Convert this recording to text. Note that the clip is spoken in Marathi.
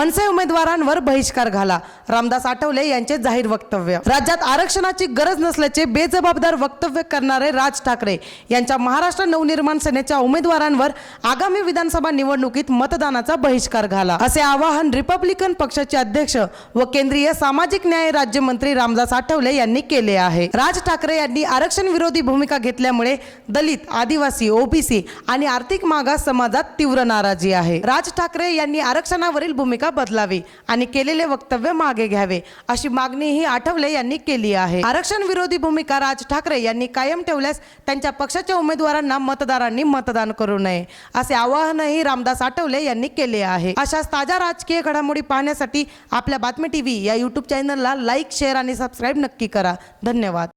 मनसे उमेदवारांवर बहिष्कार घाला. रामदास आठवले यांचे जाहीर वक्तव्य. राज्यात आरक्षणाची गरज नसल्याचे बेजबाबदार वक्तव्य करणारे राज ठाकरे यांच्या महाराष्ट्र नवनिर्माण सेनेच्या उमेदवारांवर आगामी विधानसभा निवडणुकीत मतदानाचा बहिष्कार घाला. असे आवाहन रिपब्लिकन पक्षाचे अध्यक्ष व केंद्रीय सामाजिक न्याय राज्यमंत्री रामदास आठवले यांनी केले आहे. राज ठाकरे यांनी आरक्षण विरोधी भूमिका घेतल्यामुळे दलित आदिवासी ओबीसी आणि आर्थिक मागास समाजात तीव्र नाराजी आहे. राज ठाकरे यांनी आरक्षणावरील भूमिका बदलावी आणि केलेले वक्तव्य मागे घ्यावे. अशी मागणीही आठवले यांनी केली आहे. आरक्षण विरोधी भूमिका राज ठाकरे यांनी कायम ठेवल्यास त्यांच्या पक्षाच्या उमेदवारांना मतदारांनी मतदान करू नये असे आवाहनही रामदास आठवले यांनी केले आहे. अशाच ताज्या राजकीय घडामोडी पाहण्यासाठी आपल्या बातमी टीव्ही या युट्यूब चॅनलला लाईक शेअर आणि सबस्क्राईब नक्की करा. धन्यवाद.